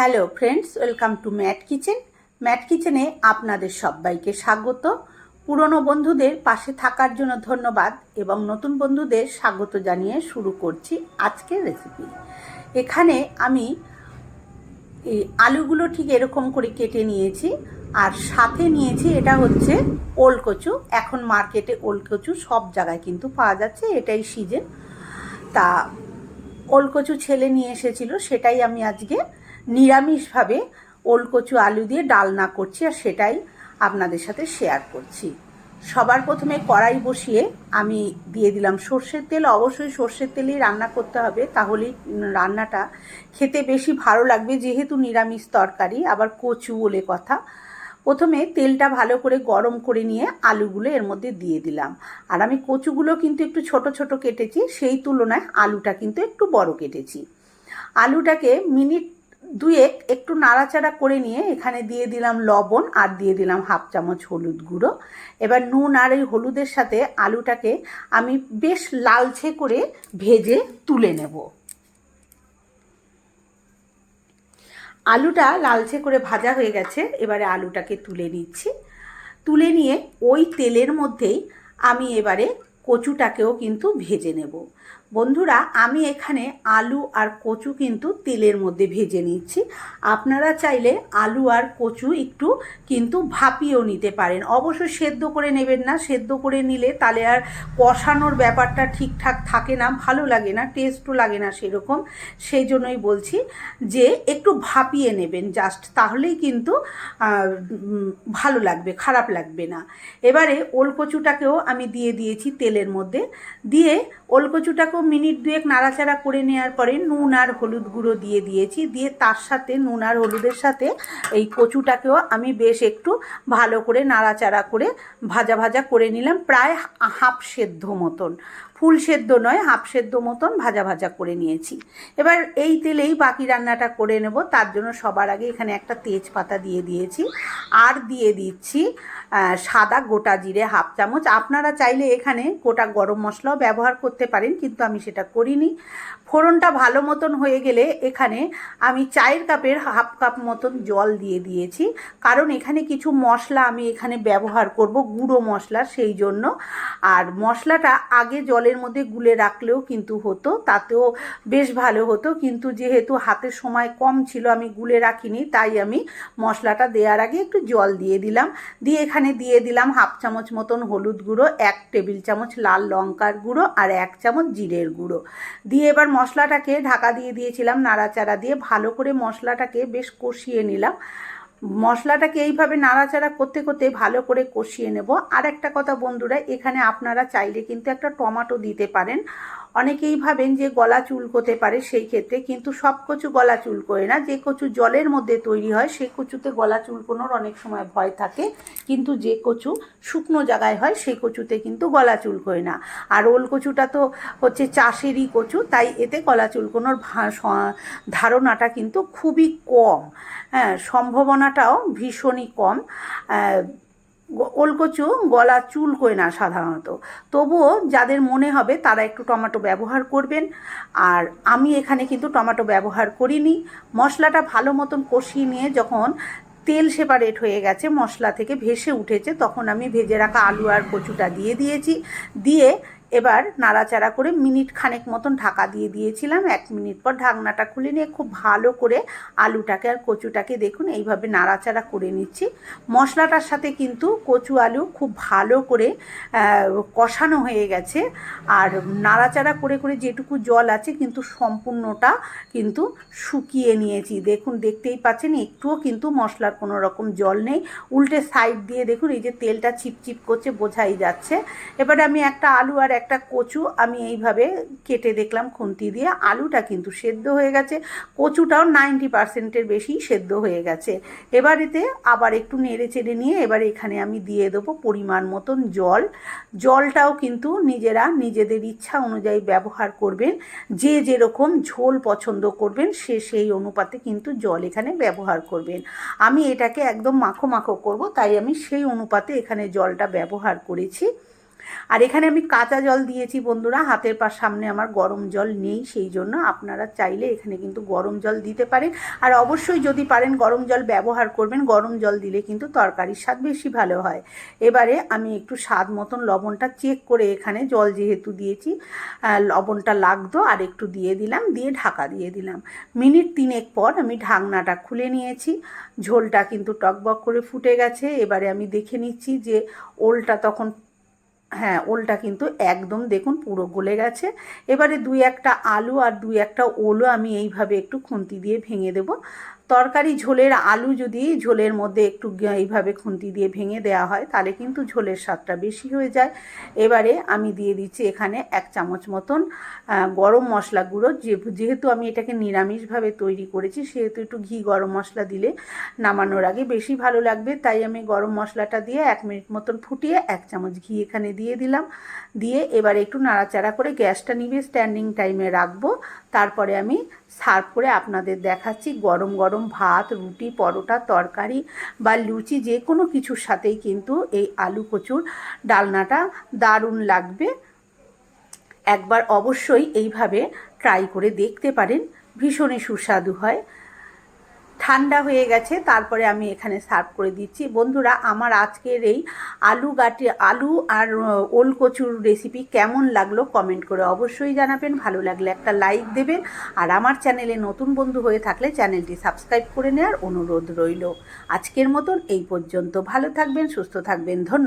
Hello friends, welcome to Matt kitchen. Matt কিচেনে আপনাদের সবাইকে স্বাগত। পুরনো বন্ধুদের পাশে থাকার জন্য ধন্যবাদ এবং নতুন বন্ধুদের স্বাগত জানিয়ে শুরু করছি আজকের রেসিপি এখানে আমি এই আলুগুলো ঠিক এরকম করে কেটে নিয়েছি আর সাথে নিয়েছি এটা হচ্ছে ওল কচু। এখন মার্কেটে ওল কচু সব জায়গায় কিন্তু পাওয়া যাচ্ছে, এটাই সিজন তা ওলকচু ছেলে নিয়ে এসেছিল, সেটাই আমি আজকে নিরামিষভাবে ওলকচু আলু দিয়ে ডালনা করছি আর সেটাই আপনাদের সাথে শেয়ার করছি। সবার প্রথমে কড়াই বসিয়ে আমি দিয়ে দিলাম সর্ষের তেল। অবশ্যই সর্ষের তেলেই রান্না করতে হবে, তাহলেই রান্নাটা খেতে বেশি ভালো লাগবে যেহেতু নিরামিষ তরকারি, আবার কচু বলে কথা। প্রথমে তেলটা ভালো করে গরম করে নিয়ে আলুগুলো এর মধ্যে দিয়ে দিলাম। আর আমি কচুগুলো কিন্তু একটু ছোট ছোট কেটেছি, সেই তুলনায় আলুটা কিন্তু একটু বড় কেটেছি। আলুটাকে মিনিট দুয়েক একটু নাড়াচাড়া করে নিয়ে এখানে দিয়ে দিলাম লবণ আর দিয়ে দিলাম হাফ চামচ হলুদ গুঁড়ো। এবার নুন আর এই হলুদের সাথে আলুটাকে আমি বেশ লালচে করে ভেজে তুলে নেব। আলুটা লালচে করে ভাজা হয়ে গেছে, এবারে আলুটাকে তুলে নিচ্ছি। তুলে নিয়ে ওই তেলের মধ্যেই আমি এবারে কচুটাকেও কিন্তু ভেজে নেব। বন্ধুরা, আমি এখানে আলু আর কচু কিন্তু তেলের মধ্যে ভেজে নিচ্ছি। আপনারা চাইলে আলু আর কচু একটু কিন্তু ভাপিয়েও নিতে পারেন। অবশ্যই সেদ্ধ করে নেবেন না, সেদ্ধ করে নিলে তাহলে আর কষানোর ব্যাপারটা ঠিকঠাক থাকে না, ভালো লাগে না টেস্টও লাগে না সেরকম। সেই জন্যই বলছি যে একটু ভাপিয়ে নেবেন জাস্ট তাহলেই কিন্তু ভালো লাগবে, খারাপ লাগবে না। এবারে ওলকচুটাকেও আমি দিয়ে দিয়েছি তেলের মধ্যে। দিয়ে ওলকচুটাকেও মিনিট দুয়েক নাড়াচাড়া করে নেওয়ার পরে নুন আর হলুদ গুঁড়ো দিয়ে দিয়েছি। দিয়ে তার সাথে নুন আর হলুদের সাথে এই কচুটাকেও আমি বেশ একটু ভালো করে নাড়াচাড়া করে ভাজা ভাজা করে নিলাম, প্রায় হাফ সেদ্ধ মতন। ফুল সেদ্ধ নয়, হাফ সেদ্ধ মতন ভাজা ভাজা করে নিয়েছি। এবার এই তেলেই বাকি রান্নাটা করে নেব। তার জন্য সবার আগে এখানে একটা তেজপাতা দিয়ে দিয়েছি আর দিয়ে দিচ্ছি সাদা গোটা জিরে হাফ চামচ। আপনারা চাইলে এখানে গোটা গরম মশলাও ব্যবহার করতে পারেন, কিন্তু আমি সেটা করিনি। ফোড়নটা ভালো মতন হয়ে গেলে এখানে আমি চায়ের কাপের হাফ কাপ মতন জল দিয়ে দিয়েছি। কারণ এখানে কিছু মশলা আমি এখানে ব্যবহার করব, গুঁড়ো মশলা সেই জন্য। আর মশলাটা আগে জলের মধ্যে গুলে রাখলেও কিন্তু হতো, তাতেও বেশ ভালো হতো। কিন্তু যেহেতু হাতের সময় কম ছিল, আমি গুলে রাখিনি, তাই আমি মশলাটা দেওয়ার আগে একটু জল দিয়ে দিলাম। দিয়ে এখানে দিয়ে দিলাম হাফ চামচ মতন হলুদ গুঁড়ো, এক টেবিল চামচ লাল লঙ্কার গুঁড়ো আর এক চামচ জিরের গুঁড়ো। দিয়ে এবার মশলাটাকে ঢাকা দিয়ে দিয়েছিলাম, নাড়াচাড়া দিয়ে ভালো করে মশলাটাকে বেশ কষিয়ে নিলাম। মশলাটাকে এইভাবে নাড়াচাড়া করতে করতে ভালো করে কষিয়ে নেব। আর একটা কথা বন্ধুরা, এখানে আপনারা চাইলে কিন্তু একটা টমাটো দিতে পারেন। অনেকেই ভাবেন যে গলা চুলকোতে পারে সেই ক্ষেত্রে, কিন্তু সব কচু গলা চুলকোয় না। যে কচু জলের মধ্যে তৈরি হয় সেই কচুতে গলা চুলকোনোর অনেক সময় ভয় থাকে, কিন্তু যে কচু শুকনো জায়গায় হয় সেই কচুতে কিন্তু গলা চুলকোয় না। আর ওল কচুটা তো হচ্ছে চাষেরই কচু, তাই এতে গলা চুলকোনোর ধারণাটা কিন্তু খুবই কম। হ্যাঁ সম্ভাবনাটাও ভীষণই কম। ওলকচু গলা চুল করে না সাধারণত। তবুও যাদের মনে হবে তারা একটু টমেটো ব্যবহার করবেন। আর আমি এখানে কিন্তু টমেটো ব্যবহার করিনি। মশলাটা ভালো মতন কষিয়ে নিয়ে যখন তেল সেপারেট হয়ে গেছে, মশলা থেকে ভেসে উঠেছে, তখন আমি ভেজে রাখা আলু আর কচুটা দিয়ে দিয়েছি। দিয়ে এবার নাড়াচাড়া করে মিনিট খানেক মতন ঢাকা দিয়ে দিয়েছিলাম। এক মিনিট পর ঢাকনাটা খুলে নিয়ে খুব ভালো করে আলুটাকে আর কচুটাকে দেখুন, এইভাবে নাড়াচাড়া করে নিচ্ছি। মশলাটার সাথে কিন্তু কচু আলু খুব ভালো করে কষানো হয়ে গেছে। আর নাড়াচাড়া করে করে যেটুকু জল আছে কিন্তু সম্পূর্ণটা কিন্তু শুকিয়ে নিয়েছি। দেখুন, দেখতেই পাচ্ছেন, একটুও কিন্তু মশলার কোনো রকম জল নেই। উল্টে সাইড দিয়ে দেখুন, এই যে তেলটা চিপচিপ করছে, বোঝাই যাচ্ছে। এবারে আমি একটা আলু আর একটা কচু আমি এইভাবে কেটে দেখলাম খুন্তি দিয়ে। আলুটা কিন্তু সেদ্ধ হয়ে গেছে। কচুটাও নাইনটি পার্সেন্টের বেশি সেদ্ধ হয়ে গেছে। এবার এতে আবার একটু নেড়ে চেড়ে নিয়ে এবার এখানে আমি দিয়ে দেবো পরিমাণ মতন জল। জলটাও কিন্তু নিজেরা নিজেদের ইচ্ছা অনুযায়ী ব্যবহার করবেন। যে যেরকম ঝোল পছন্দ করবেন, সে সেই অনুপাতে কিন্তু জল এখানে ব্যবহার করবেন। আমি এটাকে একদম মাখো মাখো করব, তাই আমি সেই অনুপাতে এখানে জলটা ব্যবহার করেছি। আর এখানে আমি কাঁচা জল দিয়েছি বন্ধুরা, হাতের পার সামনে আমার গরম জল নেই, সেই জন্য আপনারা চাইলে এখানে কিন্তু গরম জল দিতে পারেন। আর অবশ্যই যদি পারেন গরম জল ব্যবহার করবেন, গরম জল দিলে কিন্তু তরকারির স্বাদ বেশি ভালো হয়। এবারে আমি একটু স্বাদ মতন লবণটা চেক করে এখানে জল যেহেতু দিয়েছি লবণটা লাগতো আর একটু দিয়ে দিলাম, দিয়ে ঢাকা দিয়ে দিলাম। মিনিট তিনেক পর আমি ঢাকনাটা খুলে নিয়েছি, ঝোলটা কিন্তু টকবক করে ফুটে গেছে। এবারে আমি দেখে নিচ্ছি যে ওলটা তখন হ্যাঁ ওলটা কিন্তু একদম দেখুন পুরো গলে গেছে। এবারে দুই একটা আলু আর দুই একটা ওলও আমি এইভাবে একটু খুন্তি দিয়ে ভেঙে দেব। তরকারি ঝোলের আলু যদি ঝোলের মধ্যে একটু এইভাবে খুন্তি দিয়ে ভেঙে দেওয়া হয়, তাহলে কিন্তু ঝোলের স্বাদটা বেশি হয়ে যায়। এবারে আমি দিয়ে দিচ্ছি এখানে এক চামচ মতন গরম মশলা গুঁড়ো। যেহেতু আমি এটাকে নিরামিষভাবে তৈরি করেছি, সেহেতু একটু ঘি গরম মশলা দিলে নামানোর আগে বেশি ভালো লাগবে। তাই আমি গরম মশলাটা দিয়ে এক মিনিট মতন ফুটিয়ে এক চামচ ঘি এখানে দিয়ে দিলাম। দিয়ে এবারে একটু নাড়াচাড়া করে গ্যাসটা নিভিয়ে স্ট্যান্ডিং টাইমে রাখব। তারপরে আমি সার্ভ করে আপনাদের দেখাচ্ছি গরম গরম ভাত, রুটি, পরোটা, তরকারি বা লুচি যে কোনো কিছুর সাথেই কিন্তু এই আলু কচুর ডালনাটা দারুণ লাগবে। একবার অবশ্যই এইভাবে ট্রাই করে দেখতে পারেন। ভীষণই সুস্বাদু হয়। ঠান্ডা হয়ে গেছে, তারপরে আমি এখানে সার্ভ করে দিচ্ছি। বন্ধুরা, আমার আজকের এই আলু গাটি, আলু আর ওল কচুর রেসিপি কেমন লাগল কমেন্ট করে অবশ্যই জানাবেন। ভালো লাগলে একটা লাইক দেবেন। আর আমার চ্যানেলে নতুন বন্ধু হয়ে থাকলে চ্যানেলটি সাবস্ক্রাইব করে নেওয়ার অনুরোধ রইল। আজকের মতন এই পর্যন্ত। ভালো থাকবেন, সুস্থ থাকবেন। ধন্যবাদ।